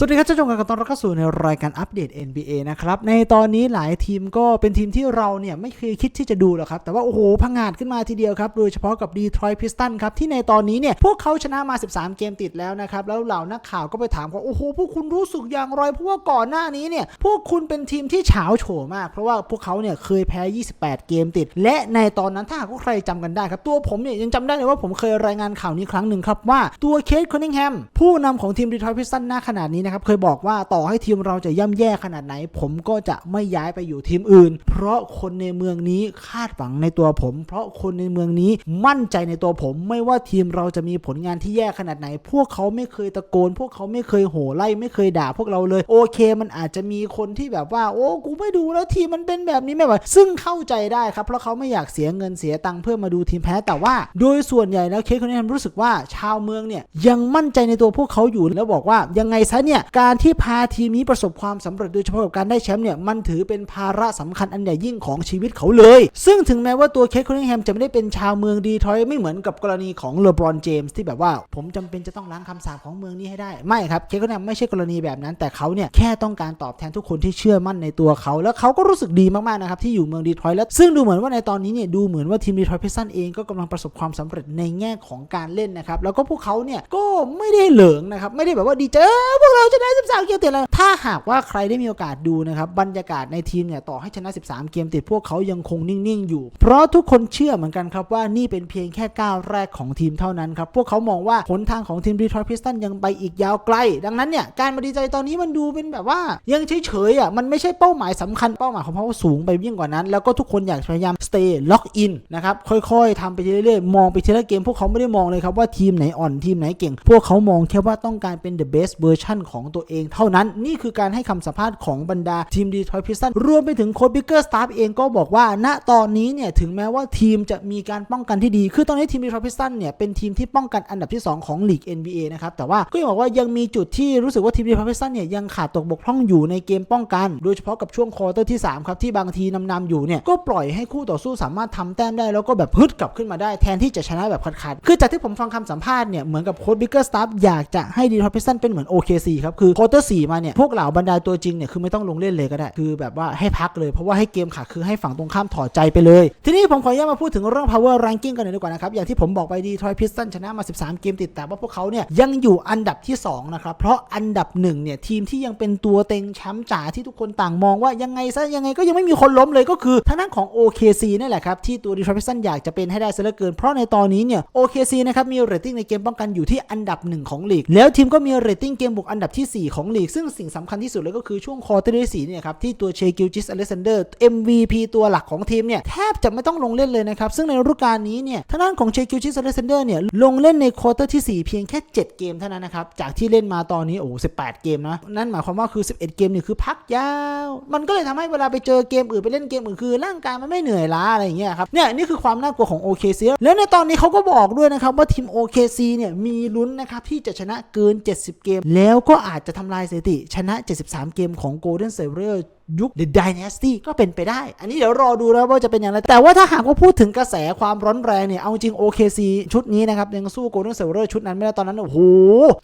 สวัสดีครับท่านผู้ชมกันต้อนรับเข้าสู่ในรายการอัปเดต NBA นะครับ ในตอนนี้หลายทีมก็เป็นทีมที่เราเนี่ยไม่เคยคิดที่จะดูหรอกครับ แต่ว่า โอ้โหพังงาดขึ้นมาทีเดียวครับ โดยเฉพาะกับ Detroit Pistons ครับ ที่ในตอนนี้เนี่ย พวกเขาชนะมา 13 เกมติดแล้วนะครับ แล้วเหล่านักข่าวก็ไปถามว่า โอ้โห พวกคุณรู้สึกอย่างไร เพราะว่าก่อนหน้านี้เนี่ย พวกคุณเป็นทีมที่เฉาโฉมาก เพราะว่าพวกเขาเนี่ยเคยแพ้ 28 เกมติด และในตอนนั้นถ้าหากว่าใครจำกันได้ครับตัวผมเนี่ยยังจำได้เลยว่าผมเคยรายงานข่าวนี้ครั้งหนึ่งครับว่าตัวเคทคอนนิงแฮมผู้นำของทีมดีทรอยต์พิสตันหน้าขนาดนี้นะครับเคยบอกว่าต่อให้ทีมเราจะย่ำแย่ขนาดไหน ผมก็จะไม่ย้ายไปอยู่ทีมอื่น เพราะคนในเมืองนี้คาดหวังในตัวผม เพราะคนในเมืองนี้มั่นใจในตัวผม ไม่ว่าทีมเราจะมีผลงานที่แย่ขนาดไหน พวกเขาไม่เคยตะโกน พวกเขาไม่เคยโห่ไล่ไม่เคยด่าพวกเราเลย โอเค มันอาจจะมีคนที่แบบว่า โอ้กูไม่ดูแล้วทีมมันเป็นแบบนี้ไม่ไหวซึ่งเข้าใจได้ครับเพราะเขาไม่อยากเสียเงินเสียตังค์เพื่อมาดูทีมแพ้แต่ว่า โดยส่วนใหญ่แล้วเคสคนนี้รู้สึกว่าชาวเมืองเนี่ยยังมั่นใจในตัวพวกเขาอยู่แล้วบอกว่ายังไงซะเนี่ยการที่พาทีมนี้ประสบความสำเร็จโดยเฉพาะกับการได้แชมป์เนี่ยมันถือเป็นภาระสำคัญอันใหญ่ยิ่งของชีวิตเขาเลย ซึ่งถึงแม้ว่าตัวเคสคอนนิงแฮมจะไม่ได้เป็นชาวเมืองดีทรอยไม่เหมือนกับกรณีของเลบรอนเจมส์ที่แบบว่า ผมจำเป็นจะต้องล้างคำสาปของเมืองนี้ให้ได้ไม่ครับเคสคอนนิงแฮมไม่ใช่กรณีแบบนั้น แต่เขาเนี่ยแค่ต้องการตอบแทนทุกคนที่เชื่อมั่นในตัวเขา แล้วเขาก็รู้สึกดีมากๆนะครับที่อยู่เมืองดีทรอยแล้วซึ่งดูเหมือนว่าในตอนนี้เนี่ยดูเหมือนว่าทีมดีทรอยพิซันเองก็กำลังประสบความสำเร็จในแง่ของการเล่นนะครับแล้วก็พวกเขาเนี่ยก็ไม่ได้เหลิงนะครับไม่ได้แบบว่าดีเจอพวกเราชนะ 13 เกมติดแล้วถ้าหากว่าใครได้มีโอกาสดูนะครับบรรยากาศในทีมเนี่ยต่อให้ชนะ 13 เกมติดพวกเขายังคงนิ่งๆอยู่ เพราะทุกคนเชื่อเหมือนกันครับว่านี่เป็นเพียงแค่ก้าวแรกของทีมเท่านั้นครับพวกเขามองว่าหนทางของทีมดีทรอยต์พิสตันยังไปอีกยาวไกล ดังนั้นเนี่ยการมาดีใจตอนนี้มันดูเป็นแบบว่ายังเฉยๆอะมันไม่ใช่เป้าหมายสำคัญเป้าหมายของเขาสูงไปยิ่งกว่านั้น แล้วก็ทุกคนอยากพยายาม stay lock in นะครับค่อยๆทำไปเรื่อยๆ มองไปทีละเกม พวกเขาไม่ได้มองเลยครับว่าทีมไหนอ่อนทีมไหนเก่ง พวกเขามองแค่ว่าต้องการเป็น the best version ของตัวเอง เท่านั้นนี่คือการให้คำสัมภาษณ์ของบรรดาทีมดีทรอยต์พิสตันรวมไปถึงโค้ชบิ๊กเกอร์สตาฟเองก็บอกว่า ณตอนนี้เนี่ยถึงแม้ว่าทีมจะมีการป้องกันที่ดี คือตอนนี้ทีมดีทรอยต์พิสตันเนี่ยเป็นทีมที่ป้องกันอันดับที่ 2 ของลีก NBA นะครับแต่ว่าก็ยังบอกว่ายังมีจุดที่รู้สึกว่าทีมดีทรอยต์พิสตันเนี่ยยังขาดตกบกพร่องอยู่ในเกมป้องกัน โดยเฉพาะกับช่วงควอเตอร์ที่3ครับที่บางทีนำๆอยู่เนี่ยก็ปล่อยให้คู่ต่อสู้สามารถทำแต้มได้แล้วก็แบบฮึดกลับขึ้นมาได้แทนที่จะชนะแบบขาดๆคือจากที่ผมฟังคำสัมภาษณ์เนี่ยเหมือนกับโค้ชบิ๊กเกอร์สตาฟอยากจะให้ดีทรอยพิสตันเป็นเหมือน OKC ครับคือควอเตอร์4มาเนี่ยพวกเหล่าบรรดาตัวจริงเนี่ยคือไม่ต้องลงเล่นเลยก็ได้ คือแบบว่าให้พักเลยเพราะว่าให้เกมขาดคือให้ฝั่งตรงข้ามถอดใจไปเลย ทีนี้ผมขออนุญาตมาพูดถึงเรื่อง power ranking กันหน่อยดีกว่านะครับอย่างที่ผมบอกไปดีทรอยพิสตันชนะมา 13 เกมติดแต่ว่าพวกเขาเนี่ยยังอยู่อันดับที่2นะครับเพราะอันดับ1เนี่ยทีมที่ยังเป็นตัวเต็งแชมป์จ๋าที่ทุกคนต่างมองว่ายังไงซะยังไงก็ยังไม่มีคนล้มเลยก็คือทางด้านของ OKC นี่แหละครับที่ตัวดีทรอยพิสตันอยากจะเป็นให้ได้ซะเหลือเกิน เพราะในตอนนี้เนี่ย OKC นะครับมีเรตติ้งในเกมป้องกันอยู่ที่อันดับหนึ่งของลีกแล้วทีมก็มีเรตติ้งเกมบุกอันดับที่ 4 ของลีก ซึ่งสิ่งสำคัญที่สุดเลยก็คือช่วงคอร์เตอร์ที่สี่เนี่ยครับ ที่ตัวเชกิลจิสอเลสซานเดอร์ MVP ตัวหลักของทีมเนี่ย แทบจะไม่ต้องลงเล่นเลยนะครับ ซึ่งในฤดูกาลนี้เนี่ยทางด้านของเชคิวชิสอเลสซานเดอร์เนี่ยลงเล่นในควอเตอร์ที่ 4 เพียงแค่ 7 เกมเท่านั้นนะครับ จากที่เล่นมาตอนนี้โอ้18 เกมนะ นั่นหมายความว่าคือ 11 เกมนี่คือพักยาว มันก็เลยทำให้เวลาไปเจอเกมอื่นไปเล่นเกมอื่นคือร่างกายมันไม่เหนื่อยล้าอะไรอย่างเงี้ยครับเนี่ยนี่คือความน่ากลัวของ OKC แล้วในตอนนี้เขาก็บอกด้วยนะครับว่าทีม OKC เนี่ยมีลุ้นนะครับที่จะชนะเกิน 70 เกม แล้วก็อาจจะทำลายสถิติชนะ 73 เกมของ Golden s t a t e ยุค The Dynasty ก็เป็นไปได้ อันนี้เดี๋ยวรอดูแล้วว่าจะเป็นอย่างไร แต่ว่าถ้าหากว่าพูดถึงกระแสความร้อนแรงเนี่ย เอาจริง OKC ชุดนี้นะครับ ยังสู้ Golden s t a t e ชุดนั้นไม่ได้ตอนนั้น โอ้โห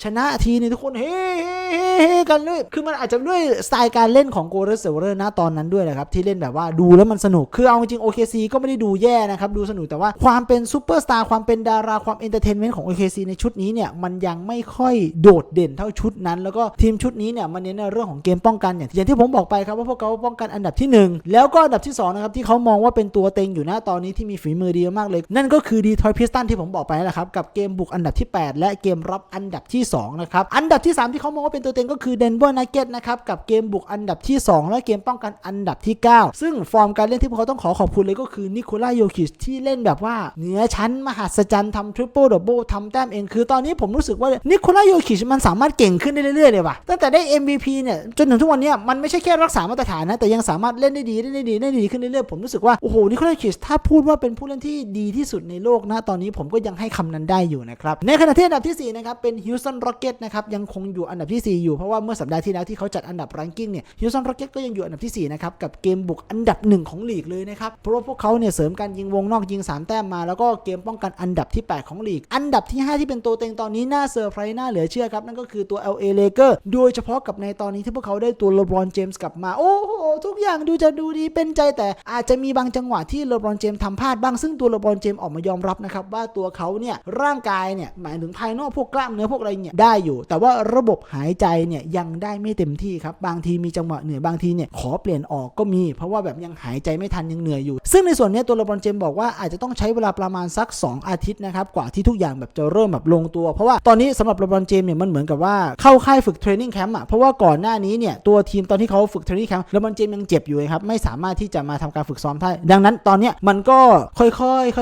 ชนะทีนี่ทุกคนเฮ้เฮ้เฮ้เฮ้กันเลย คือมันอาจจะด้วยสไตล์การเล่นของ Golden s t a t e นะตอนนั้นด้วยนะครับ ที่เล่นแบบว่าดูแล้วมันสนุก คือเอาจริง OKC ก็ไม่ได้ดูแย่นะครับ ดูสนุกแต่ว่าความเป็นซูเปอร์สตาร์ความเป็นดาราความเอนเตอร์เทนเมนต์ของ OKC ในชุดนี้เนี่ยมันยังไม่ค่อยโดดเด่นเท่าชุดนั้น แล้วก็ทีมชุดนี้เนี่ยมันเน้นในเรื่องของเกมป้องกันอย่างอย่างที่ผมบอกไปครับว่าพวกเขาป้องกันอันดับที่ 1 แล้วก็อันดับที่2นะครับที่เขามองว่าเป็นตัวเต็งอยู่นะตอนนี้ที่มีฝีมือดีมากเลย นั่นก็คือดีทรอยพิสตันที่ผมบอกไปแหละครับกับเกมบุกอันดับที่ 8 และเกมรับอันดับที่2นะครับอันดับที่ 3 ที่เขามองว่าเป็นตัวเต็งก็คือเดนเวอร์นักเก็ตนะครับกับเกมบุกอันดับที่ 2 และเกมป้องกันอันดับที่ 9 ซึ่งฟอร์มการเล่นที่พวกเขาต้องขอขอบคุณเลยก็คือนิโคล่าโยคิชที่เล่นแบบว่าเหนือชั้นมหัศจรรย์ทำทริปเปิลดับเบิลทำแต้มเองคือตอนนี้ผมรู้สึกว่านิโคลาโยคิชมันสามารถเก่งขึ้นได้เรื่อยๆเลยว่ะตั้งแต่ได้ MVP เนี่ยจนถึงทุกวันนี้มันไม่ใช่แค่รักษามาตรตรฐานนะ แต่ยังสามารถเล่นได้ดีเล่นได้ดีเล่นได้ดีขึ้นเรื่อยๆผมรู้สึกว่าโอ้โหนิโคลัสคิชถ้าพูดว่าเป็นผู้เล่นที่ดีที่สุดในโลกนะตอนนี้ผมก็ยังให้คำนั้นได้อยู่นะครับในขณะที่อันดับที่สี่นะครับเป็นฮิวสันร็อกเก็ตนะครับยังคงอยู่อันดับที่สี่อยู่เพราะว่าเมื่อสัปดาห์ที่แล้วที่เขาจัดอันดับรังกิ้งเนี่ยฮิวสันร็อกเก็ตก็ยังอยู่อันดับที่สี่นะครับกับเกมบุกอันดับหนึ่งของลีกเลยนะครับเพราะว่าพวกเขาเนี่ยเสริมการยิงวงนอกยิงสามแต้มมา แล้วก็เกมป้องกันอันดับที่แปดของลีก อันดับที่ห้าที่เป็นตัวเต็งตอนนี้น่าเซอร์ไพรส์น่าเหลือเชื่อครับนั่นก็คือตัว LA Lakers โดยเฉพาะกับในตอนนี้ที่พวกเขาได้ตัวเลบรอนเจมส์กลับมาโอ้โหทุกอย่างดูจะดูดีเป็นใจแต่อาจจะมีบางจังหวะที่เลบรอนเจมส์ทำพลาดบ้างซึ่งตัวเลบรอนเจมส์ออกมายอมรับนะครับว่าตัวเขาเนี่ยร่างกายเนี่ยหมายถึงภายนอกพวกกล้ามเนื้อพวกอะไรเนี่ยได้อยู่ แต่ว่าระบบหายใจเนี่ยยังได้ไม่เต็มที่ครับบางทีมีจังหวะเหนื่อยบางทีเนี่ยขอเปลี่ยนออกก็มี เพราะว่าแบบยังหายใจไม่ทันยังเหนื่อยอยู่ ซึ่งในส่วนนี้ตัวเลบรอนเจมส์บอกว่าอาจจะต้องใช้เวลาประมาณสัก 2 อาทิตย์นะครับกว่าที่ทุกอย่างแบบจะเริ่มแบบลงตัว เพราะว่าตอนนี้สำหรับเลบรอนเจมส์เนี่ยมันเหมือนกับว่าเข้าค่ายฝึกเทรนนิ่งแคมป์อะเพราะว่าก่อนหน้านี้เนี่ยตัวทีมตอนที่เขาฝึกเทรนนิ่งแคมปเลบอนเจมยังเจ็บอยู่ครับไม่สามารถที่จะมาทำการฝึกซ้อมได้ดังนั้นตอนนี้มันก็ค่อ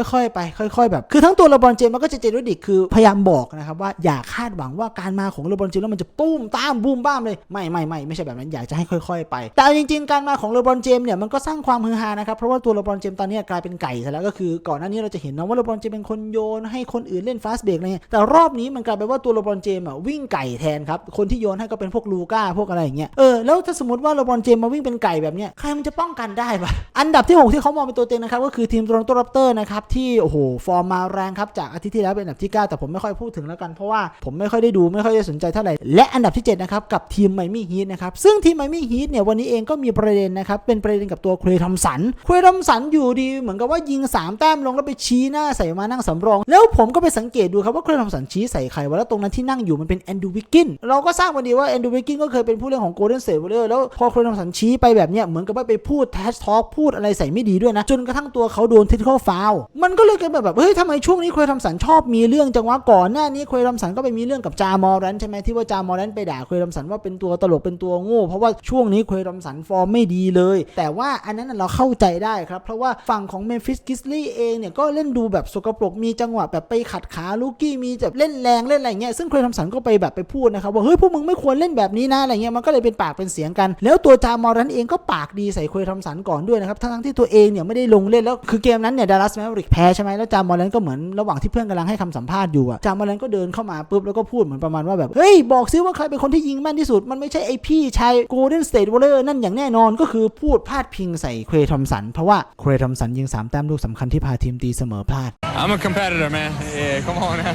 ยๆค่อย ๆ ไป ค่อย ๆ แบบ คือทั้งตัวเลบอนเจมส์แล้วก็เจเจโรดิกคือพยายามบอกนะครับว่าอย่าคาดหวังว่าการมาของเลบอนเจมแล้วมันจะปุ้มตามบูมบ้ามเลยไม่ไม่ไม่ไม่ใช่แบบนั้นอยากจะให้ค่อย ๆ ไป แต่จริง ๆ การมาของเลบอนเจมเนี่ยมันก็สร้างความฮือฮานะครับเพราะว่าตัวเลบอนเจมตอนนี้กลายเป็นไก่ซะแล้วก็คือก่อนหน้านี้เราจะเห็นนะว่าเลบอนเจมเป็นคนโยนให้คนอื่นเล่นฟาสเบรกอะไรเงี้ยแต่รอบนี้มันกลายเป็นว่าตัวเลบอนเจมอะวิ่งไก่แทนครับคนที่โยนให้ก็เป็นพวกลูก้าพวกอะไรอย่างเงี้ยเออแล้วถ้าสมมติว่าเลบอนเจมมาวิ่งเป็นไก่แบบเนี้ยใครมันจะป้องกันได้ปะอันดับที่หกที่เขามองเป็นตัวเต็งนะครับก็คือทีมโตรอนโตรับเตอร์นะครับที่โอ้โหฟอร์มมาแรงครับจากอาทิตย์ที่แล้วเป็นอันดับที่ 9 แต่ผมไม่ค่อยพูดถึงแล้วกันเพราะว่าผมไม่ค่อยได้ดูไม่ค่อยได้สนใจเท่าไหร่และอันดับที่7นะครับกับทีมไมมี่ฮีทนะครับซึ่งทีมไมมี่ฮีทเนี่ยวันนี้เองก็มีประเด็นนะครับเป็นประเด็นกับตัวเครทอมสันเครทอมสันอยู่ดีเหมือนกับว่ายิง 3 แต้มลงแล้วไปชี้หน้าใส่มานั่งสำรอง แล้วผมก็ไปสังเกตดูครับว่าเครทอมสันชี้ใส่ใครวะแล้วตรงนั้นที่นั่งอยู่มันเป็นแอนดูวิกกินเราก็ทราบวันดีว่าแอนดูวิกกินก็เคยเป็นผู้เล่นของโกลเด้นเซ t วอร์แล้วพอเครทอมสันชี้ไปแบบเนี้ยเหมือนกับว่าไปพูดแทชทอ k พูดอะไรใส่ไม่ดีด้วยนะ จนกระทั่งตัวเขาโดนทิทเคิลฟาวมันก็เลยเกิดแบบแบบเฮ้ยทำไมช่วงนี้เครทอมสันชอบมีเรื่องจังวะก่อนหน้านี้เครทอมสันก็ไปมีเรื่องกับจามอรันใช่ไหมที่ว่าจามอรันไปด่าเครทอมสันว่าเป็นตัวตลกเป็นตัวโง่เพราะว่าช่วงนี้เครทอมสันฟอร์มไม่ดีเลย แต่ว่าอันนั้นเราเข้าใจได้ครับเพราะว่าฝั่งของเมฟิสกิสลี่เองเนี่ยก็เล่นดูแบบสกปรกมีจังหวะแบบไปขัดขาลูกี้มีแบบเล่นแรงเล่นอะไรเงี้ยซึ่งเครทอมสันก็ไปแบบไปพูดนะครับว่าเฮ้ยพวกมึงไม่ควรเล่นแบบนี้นะอะไรเงี้ยมันก็เลยเป็นปากเป็นเสียงกัน แล้วตัวจามอรันเองก็ปากดีใส่เครทอมสันก่อนด้วยนะครับ ทั้งๆที่ตัวเองเนี่ยไม่ได้ลงเล่นแล้ว คือเกมนั้นเนี่ยดัลลัสแมวริกแพ้ใช่ไหมแล้วจามอรันก็เหมือนระหว่างที่เพื่อนกำลังให้คำสัมภาษณ์อยู่อะจามอรันก็เดินเข้ามาปุ๊บแล้วก็พูดเหมือนประมาณว่าแบบ เฮ้ย บอกซิว่าใครเป็นคนที่ยิงแม่นที่สุด มันไม่ใช่ไอพี่ชายโกลเด้นสเตทวอลเลอร์นั่นอย่างแน่นอนก็คือพูดพาดพิงใส่เครทอมสันเพราะว่าเครทอมสันยิงสามแต้มลูกสำคัญที่พาทีมตีเสมอพลาด I'm a competitor, man. Yeah, come on now.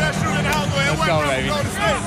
Let's go, baby.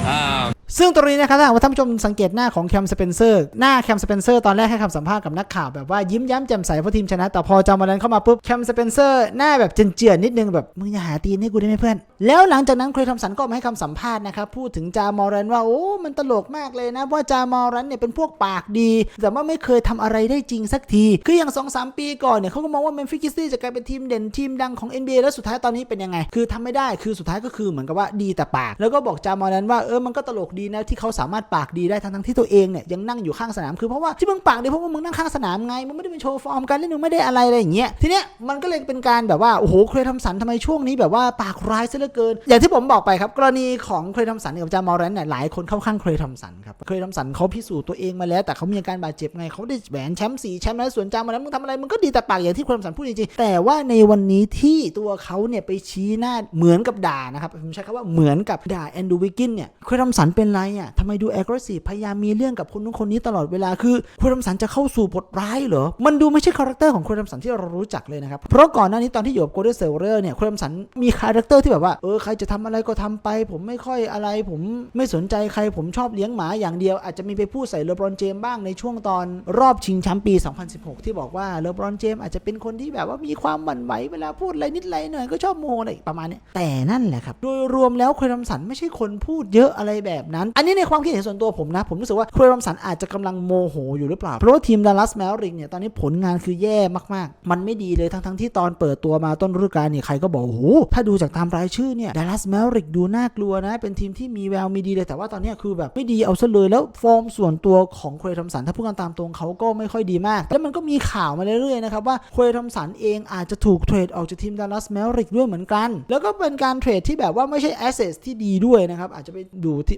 Um, ซึ่งตรงนี้นะครับถ้าหากว่าท่านผู้ชมสังเกตหน้าของแคมสเปนเซอร์หน้าแคมสเปนเซอร์ตอนแรกให้คำสัมภาษณ์กับนักข่าวแบบว่ายิ้มย้ำแจ่มใสเพราะทีมชนะ แต่พอจามาแลนเข้ามาปุ๊บแคมสเปนเซอร์หน้าแบบเจียนๆนิดนึงแบบมึงอย่าหาตีนให้กูได้ไหมเพื่อน แล้วหลังจากนั้นเคยทำสันก็มาให้คำสัมภาษณ์นะครับพูดถึงจามอรันว่าโอ้มันตลกมากเลยนะว่าจามอรันเนี่ยเป็นพวกปากดี แต่ว่าไม่เคยทำอะไรได้จริงสักที คืออย่าง2อสปีก่อนเนี่ยเขาก็มองว่าเมมฟิสกิสตี้จะกลายเป็นทีมเด่นทีมดังของ NBA แล้วสุดท้ายตอนนี้เป็นยังไง คือทำไม่ได้คือสุดท้ายก็คือเหมือนกับว่าดีแต่ปาก แล้วก็บอกจามอรันว่าเออมันก็ตลกดีนะที่เขาสามารถปากดีได้ทั้งๆที่ตัวเองเนี่ยยังนั่งอยู่ข้างสนามคือเพราะว่าที่มึงปากดีเพราะว่ามึงนั่งข้างสนามไงมึงไม่ได้เป็นโชว์ฟอร์มการเล่นมึงไม่ได้อะไรอะไรอย่างเงี้ยทีเนี้ยมันก็เลยเป็นการแบบว่าโอ้โหเครทอมสันทำไมช่วงนี้แบบว่าปากร้ายซะเหลือเกิน อย่างที่ผมบอกไปครับกรณีของเครทอมสันกับจามอรันเนี่ยหลายคนเข้าข้างเครทอมสันครับเครทอมสันเขาพิสูจน์ตัวเองมาแล้ว แต่เขามีอาการบาดเจ็บไงเขาได้แหวนแชมป์สี่แชมป์แล้วส่วนจามอรันมึงทำอะไรมึงก็ดีแต่ปากอย่างที่เครทอมสันพูดจริงๆแต่ว่าในวันนี้ที่ตัวเขาเนี่ยไปชี้หน้าเหมือนกับด่านะครับผมใช้คำว่าเหมือนกับด่าแอนดูวิกินเนี่ยเครทอมสันเป็นไรอะทำไมดูแอคทีฟพยายามมีเรื่องกับคนนู้นคนนี้ตลอดเวลาคือเครทอมสันจะเข้าสู่บทร้ายเหรอ มันดูไม่ใช่คาแรคเตอร์ของเครทอมสันที่เรารู้จักเลยนะครับ เพราะก่อนหน้านี้ตอนที่อยู่กับโกลเด้นเซลเลอร์เนี่ยเครทอมสันมีคาแรคเตอร์ที่แบบว่าเออใครจะทำอะไรก็ทำไป ผมไม่ค่อยอะไร ผมไม่สนใจใครผมชอบเลี้ยงหมาอย่างเดียว อาจจะมีไปพูดใส่เลบรอนเจมส์บ้างในช่วงตอนรอบชิงแชมป์ปี 2016 ที่บอกว่าเลบรอนเจมส์อาจจะเป็นคนที่แบบว่ามีความหวั่นไหวเวลาพูดอะไรนิดอะไรหน่อยก็ชอบโมโหอะไรประมาณนี้แต่นั่นแหละครับโดยรวมแล้วเครทอมสันไม่ใช่คนพูดเยอะอะไรแบบนั้น อันนี้ในความคิดเห็นส่วนตัวผมนะ ผมรู้สึกว่าเครทอมสันอาจจะกำลังโมโหอยู่หรือเปล่า เพราะว่าทีมดัลลัสแมวริกเนี่ยตอนนี้ผลงานคือแย่มากๆ มันไม่ดีเลยทั้งๆที่ตอนเปิดตัวมาต้นฤดูกาลเนี่ยใครก็บอกโอ้โหถ้าดูจากตามรายชื่อเนี่ยดัลลัสแมวริกดูน่ากลัวนะ เป็นทีมที่มีแววมีดีเลยแต่ว่าตอนนี้คือแบบไม่ดีเอาซะเลยแล้วฟอร์มส่วนตัวของเครทอมสันถ้าพูดกันตามตรงเขาก็ไม่ค่อยดีมาก แล้วมันก็มีข่าวมาเรื่อยๆนะครับว่าเครทอมสันเองอาจจะถูกเทรดออกจากทีมดัลลัสแมวริกด้วยเหมือนกัน แล้วก็เป็นการเทรดที่แบบว่าไม่ใช่แอสเซทที่ดีด้วยนะครับอาจจะไปดูที่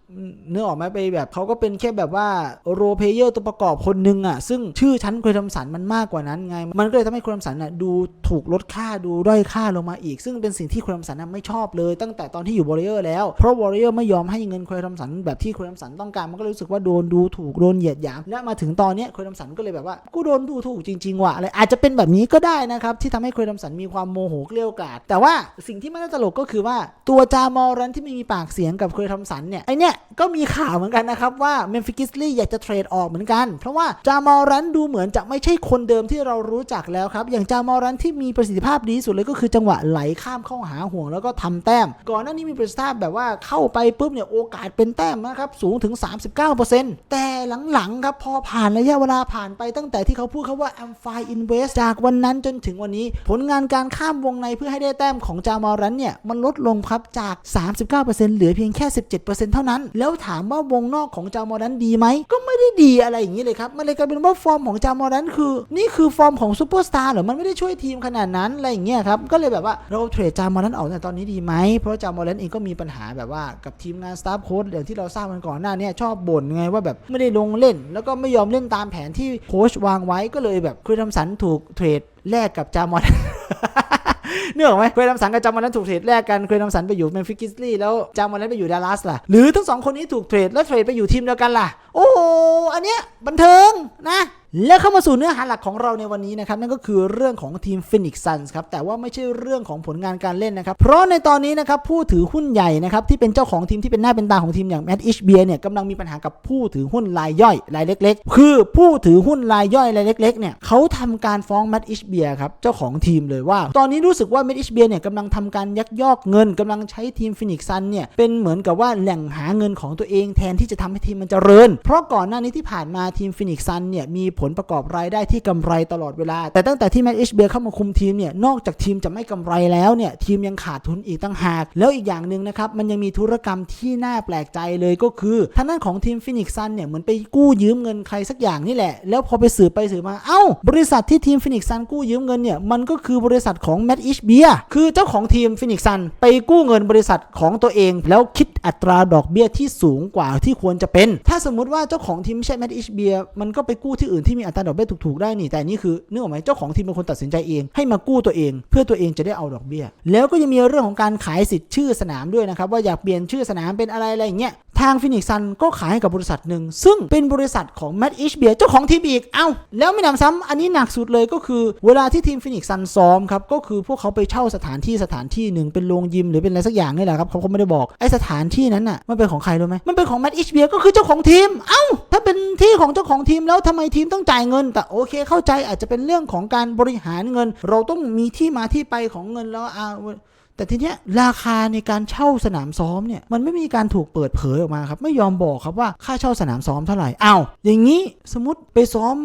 เนื้อออกไหมไปแบบเขาก็เป็นแค่แบบว่าโรเพเยอร์ตัวประกอบคนหนึ่งอะ ซึ่งชื่อชั้นเคยทำสันมันมากกว่านั้นไง มันก็เลยทำให้เคยทำสันอะดูถูกลดค่าดูด้อยค่าลงมาอีก ซึ่งเป็นสิ่งที่เคยทำสันน่ะไม่ชอบเลยตั้งแต่ตอนที่อยู่วอริเออร์แล้ว เพราะวอริเออร์ไม่ยอมให้เงินเคยทำสันแบบที่เคยทำสันต้องการมันก็รู้สึกว่าโดนดูถูกโดนเหยียดหยามและมาถึงตอนเนี้ยเคยทำสันก็เลยแบบว่ากูโดนดูถูกจริงๆว่ะอะไรอาจจะเป็นแบบนี้ก็ได้นะครับที่ทำให้เคยทำสันมีความโมโหเกลี้ยวกล่อมแต่ว่าสิ่งที่ไม่น่าตลกก็คือว่าตัวจามอรันที่ไม่มีปากเสียงกับเคยทำสันเนี่ยไอเนี่ยก็มีข่าวเหมือนกันนะครับว่าเมมฟิกิสลี่อยากจะเทรดออกเหมือนกัน เพราะว่าจามอรันดูเหมือนจะไม่ใช่คนเดิมที่เรารู้จักแล้วครับ อย่างจามอรันที่มีประสิทธิภาพดีสุดเลยก็คือจังหวะไหลข้ามเข้าหาห่วงแล้วก็ทำแต้ม ก่อนหน้านี้มีประสิทธิภาพแบบว่าเข้าไปปุ๊บเนี่ยโอกาสเป็นแต้มนะครับสูงถึง 39%แต่หลังๆครับพอผ่านระยะเวลาผ่านไปตั้งแต่ที่เขาพูดคาว่า I'm fine invest จากวันนั้นจนถึงวันนี้ ผลงานการข้ามวงในเพื่อให้ได้แต้มของจามอรันเนี่ยมันลดลงครับจาก 39%เหลือเพียงแค่ 17%เท่านั้นแล้วถามว่าวงนอกของจามอรันดีไหม ก็ไม่ได้ดีอะไรอย่างนี้เลยครับ มันเลยกลายเป็นว่าฟอร์มของจามอรันคือ นี่คือฟอร์มของซูเปอร์สตาร์หรอ มันไม่ได้ช่วยทีมขนาดนั้นอะไรอย่างเงี้ยครับ ก็เลยแบบว่าเราเทรดจามอรันออกในตอนนี้ดีไหม เพราะจามอรันเองก็มีปัญหาแบบว่ากับทีมงานสตาฟโค้ชอย่างที่เราทราบกันก่อนหน้าเนี้ชอบบ่นไงว่าแบบไม่ได้ลงเล่น แล้วก็ไม่ยอมเล่นตามแผนที่โค้ชวางไว้ก็เลยแบบคือทำสันถูกเทรดแลกกับจามอรัน เนื่องไหมเคยทำสันกับจามันนั้นถูกเทรดแลกกันเคยทำสันไปอยู่เมมฟิกิสลี่แล้วจามันนั้นไปอยู่ดัลลัสล่ะหรือทั้งสองคนนี้ถูกเทรดแล้วเทรดไปอยู่ทีมเดียวกันล่ะ โอ้อันเนี้ยบันเทิงนะ แล้วเข้ามาสู่เนื้อหาหลักของเราในวันนี้นะครับ นั่นก็คือเรื่องของทีม Phoenix Suns ครับ แต่ว่าไม่ใช่เรื่องของผลงานการเล่นนะครับ เพราะในตอนนี้นะครับ ผู้ถือหุ้นใหญ่นะครับ ที่เป็นเจ้าของทีมที่เป็นหน้าเป็นตาของทีมอย่างแมดอิชเบียเนี่ยกำลังมีปัญหากับผู้ถือหุ้นรายย่อยรายเล็ก ๆ คือผู้ถือหุ้นรายย่อยรายเล็ก ๆ เนี่ยเขาทำการฟ้องแมดอิชเบียครับเจ้าของทีมเลยว่า ตอนนี้รู้สึกว่าแมดอิชเบียเนี่ยกำลังทำการยักยอกเงินกำลังใช้ทีม Phoenix Suns เนี่ยเป็นเหมือนกับว่าแหล่งหาเงินของตัวเองแทนที่จะทำให้ทีมมันเจริญ เพราะก่อนหน้านี้ที่ผ่านมาทีม Phoenix Sun เนี่ยมีผผลประกอบรายได้ที่กำไรตลอดเวลา แต่ตั้งแต่ที่แมตต์อิชเบียเข้ามาคุมทีมเนี่ยนอกจากทีมจะไม่กำไรแล้วเนี่ยทีมยังขาดทุนอีกตั้งหาก แล้วอีกอย่างหนึ่งนะครับมันยังมีธุรกรรมที่น่าแปลกใจเลยก็คือทางด้านของทีมฟินิกซันเนี่ยเหมือนไปกู้ยืมเงินใครสักอย่างนี่แหละ แล้วพอไปสืบไปสืบมาเอ้า บริษัทที่ทีมฟินิกซันกู้ยืมเงินเนี่ยมันก็คือบริษัทของแมตต์อิชเบียคือเจ้าของทีมฟินิกซันไปกู้เงินบริษัทของตัวเอง แล้วคิดอัตราดอกเบี้ยที่สูงกว่าที่ควรจะเป็น ถ้าสมมุติว่าเจ้าของทีมไม่ใช่แมตต์อิชเบียมันก็ไปกู้ที่อื่นที่ที่มีอัตราดอกเบี้ยถูกๆได้นี่แต่นี่คือนึกออกไหมเจ้าของทีมเป็นคนตัดสินใจเอง ให้มากู้ตัวเอง เพื่อตัวเองจะได้เอาดอกเบี้ย แล้วก็ยังมีเรื่องของการขายสิทธิ์ชื่อสนามด้วยนะครับว่าอยากเปลี่ยนชื่อสนามเป็นอะไรอะไรอย่างเงี้ยทางฟินิกซันก็ขายให้กับบริษัทหนึ่ง ซึ่งเป็นบริษัทของแมตต์อิชเบียเจ้าของทีมอีก เอ้า แล้วไม่นำซ้ำอันนี้หนักสุดเลยก็คือ เวลาที่ทีมฟินิกซันซ้อมครับ ก็คือพวกเขาไปเช่าสถานที่สถานที่หนึ่งเป็นโรงยิมหรือเป็นอะไรสักอย่างนี่แหละครับเขาก็ไม่ได้บอกไอสถานที่นั้นน่ะมันเป็นของใครรู้ไหมมันเป็นของแมตต์อิชเบียก็คือเจ้าของทีม เอ้า ถ้าเป็นที่ของเจ้าของทีมแล้วทำไมทีมต้องจ่ายเงิน แต่โอเคเข้าใจอาจจะเป็นเรื่องของการบริหารเงิน เราต้องมีที่มาที่ไปของเงินแล้วอ่า แต่ทีเนี้ยราคาในการเช่าสนามซ้อมเนี่ยมันไม่มีการถูกเปิดเผยออกมาครับไม่ยอมบอกครับว่าค่าเช่าสนามซ้อมเท่าไหร่อ้าวอย่างนี้สมมติไปซ้อม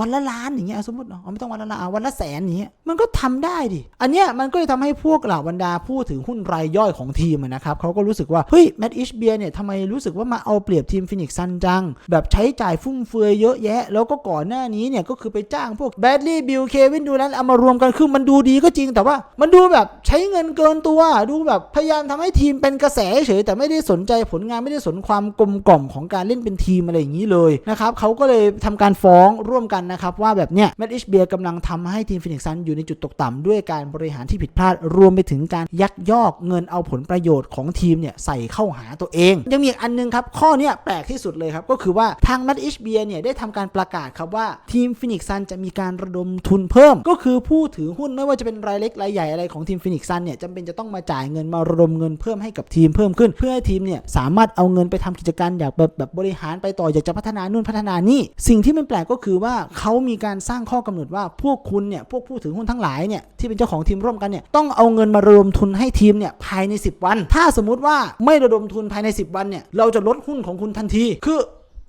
วันละล้านอย่างเงี้ยสมมติเอาะไม่ต้องวันละล้านวันละแสนอย่างเงี้ยมันก็ทำได้ดิอันเนี้ยมันก็เลยทำให้พวกเหล่าบรรดาผู้ถือหุ้นรายย่อยของทีมนะครับเขาก็รู้สึกว่าเฮ้ยแมตต์อิชเบียเนี่ยทำไมรู้สึกว่ามาเอาเปรียบทีมฟินิกซ์ซันจัง แบบใช้จ่ายฟุ่มเฟือยเยอะแยะ แล้วก็ก่อนหน้านี้เนี่ยก็คือไปจ้างพวกแบดลี่บิลเควินดูแลนเอามารวมกันคือมันดูดีก็จริงแต่ว่ามันดูแบบใช้เงินเกินตัว ดูแบบพยายามทำให้ทีมเป็นกระแสเฉยแต่ไม่ได้สนใจผลงานไม่ได้สนความกลมกล่อมของการเล่นเป็นทีมอะไรอย่างนี้เลยนะครับเขาก็เลยทำการฟ้องร่วมกันนะครับว่าแบบเนี้ยแมตติชเบียกำลังทำให้ทีมฟินิกซ์ซันอยู่ในจุดตกต่ำด้วยการบริหารที่ผิดพลาดรวมไปถึงการยักยอกเงินเอาผลประโยชน์ของทีมเนี่ยใส่เข้าหาตัวเอง ยังมีอีกอันนึงครับ ข้อเนี้ยแปลกที่สุดเลยครับ ก็คือว่าทางแมตติชเบียเนี่ยได้ทำการประกาศครับว่าทีมฟินิกซ์ซันจะมีการระดมทุนเพิ่ม ก็คือผู้ถือหุ้นไม่ว่าจะเป็นรายเล็กรายใหญ่อะไรของทีมฟินิกซ์ซันเนี่ยจำเป็นจะต้องมาจ่ายเงินมาระดมเงินเพิ่มให้กับทีมเพิ่มขึ้น เพื่อให้ทีมเนี่ยสามารถเอาเงินไปทำกิจการอยากแบบแบบบริหารไปต่ออยากจะพัฒนานู่นพัฒนานี่สิ่งที่มันแปลกก็คือว่าเขามีการสร้างข้อกำหนดว่าพวกคุณเนี่ยพวกผู้ถือหุ้นทั้งหลายเนี่ยที่เป็นเจ้าของทีมร่วมกันเนี่ยต้องเอาเงินมาระดมทุนให้ทีมเนี่ยภายใน 10 วัน ถ้าสมมุติว่าไม่ระดมทุนภายใน 10 วันเนี่ยเราจะลดหุ้นของคุณทันที คือ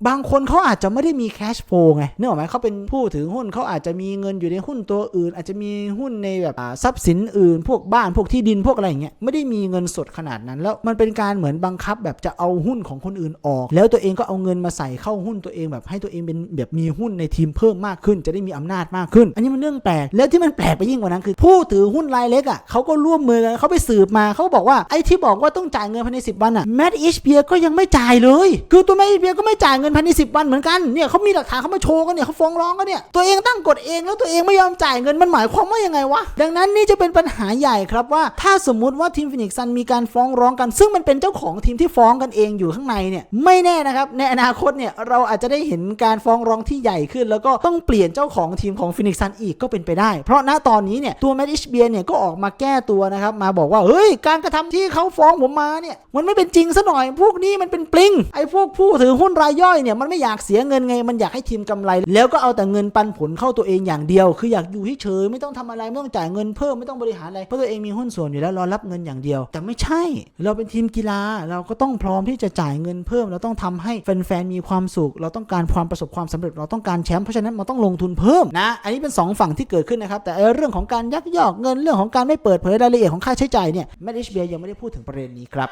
บางคนเขาอาจจะไม่ได้มีแคชโฟลไงนึกออกไหมเขาเป็นผู้ถือหุ้นเขาอาจจะมีเงินอยู่ในหุ้นตัวอื่น อาจจะมีหุ้นในแบบทรัพย์สินอื่น พวกบ้านพวกที่ดินพวกอะไรอย่างเงี้ยไม่ได้มีเงินสดขนาดนั้น แล้วมันเป็นการเหมือนบังคับแบบจะเอาหุ้นของคนอื่นออก แล้วตัวเองก็เอาเงินมาใส่เข้าหุ้นตัวเองแบบให้ตัวเองเป็นแบบมีหุ้นในทีมเพิ่มมากขึ้น จะได้มีอำนาจมากขึ้น อันนี้มันเรื่องแปลกแล้วที่มันแปลกไปยิ่งกว่านั้นคือ ผู้ถือหุ้นรายเล็กอะเขาก็ร่วมมือกันเขาไปสืบมาเขาบอกว่าไอ้ที่บอกว่าต้องจ่ายเงินภายใน10วันอะแมดอิชเบียก็ยังไม่จ่ายเลย คือตัวแมดอิชเบียก็ไม่จ่ายเงินภายใน10วันเหมือนกันเนี่ยเขามีหลักฐานเขามาโชว์กันเนี่ยเขาฟ้องร้องกันเนี่ยตัวเองตั้งกฎเองแล้วตัวเองไม่ยอมจ่ายเงินมันหมายความว่ายังไงวะดังนั้นนี่จะเป็นปัญหาใหญ่ครับว่า ถ้าสมมุติว่าทีมฟินิกซันมีการฟ้องร้องกัน ซึ่งมันเป็นเจ้าของทีมที่ฟ้องกันเองอยู่ข้างในเนี่ยไม่แน่นะครับในอนาคตเนี่ยเราอาจจะได้เห็นการฟ้องร้องที่ใหญ่ขึ้น แล้วก็ต้องเปลี่ยนเจ้าของทีมของฟินิกซันอีกก็เป็นไปได้ เพราะณตอนนี้เนี่ยตัวแมดอิชเบียเนี่ยก็ออกมาแก้ตัวนะครับมาบอกว่าเฮ้ยการกระทำที่เขาฟ้องผมมาเนี่ยมันไม่เป็นจริงซะหน่อยพวกนี้มันเป็นปลิงไอ้พวกผู้ถือหุ้นรายย่อยเนี่ยมันไม่อยากเสียเงินไง มันอยากให้ทีมกำไร แล้วก็เอาแต่เงินปันผลเข้าตัวเองอย่างเดียว คืออยากอยู่เฉยไม่ต้องทำอะไรไม่ต้องจ่ายเงินเพิ่มไม่ต้องบริหารอะไรเพราะตัวเองมีหุ้นส่วนอยู่แล้วรอรับเงินอย่างเดียว แต่ไม่ใช่ เราเป็นทีมกีฬาเราก็ต้องพร้อมที่จะจ่ายเงินเพิ่ม เราต้องทำให้แฟนๆมีความสุข เราต้องการความประสบความสำเร็จเราต้องการแชมป์เพราะฉะนั้นมันต้องลงทุนเพิ่มนะ อันนี้เป็นสองฝั่งที่เกิดขึ้นนะครับแต่เรื่องของการยักยอกเงินเรื่องของการไม่เปิดเผยรายละเอียดของค่าใช้จ่ายเนี่ยแมดดิชเบียยังไม่ได้พูดถึงประเด็นนี้ครับ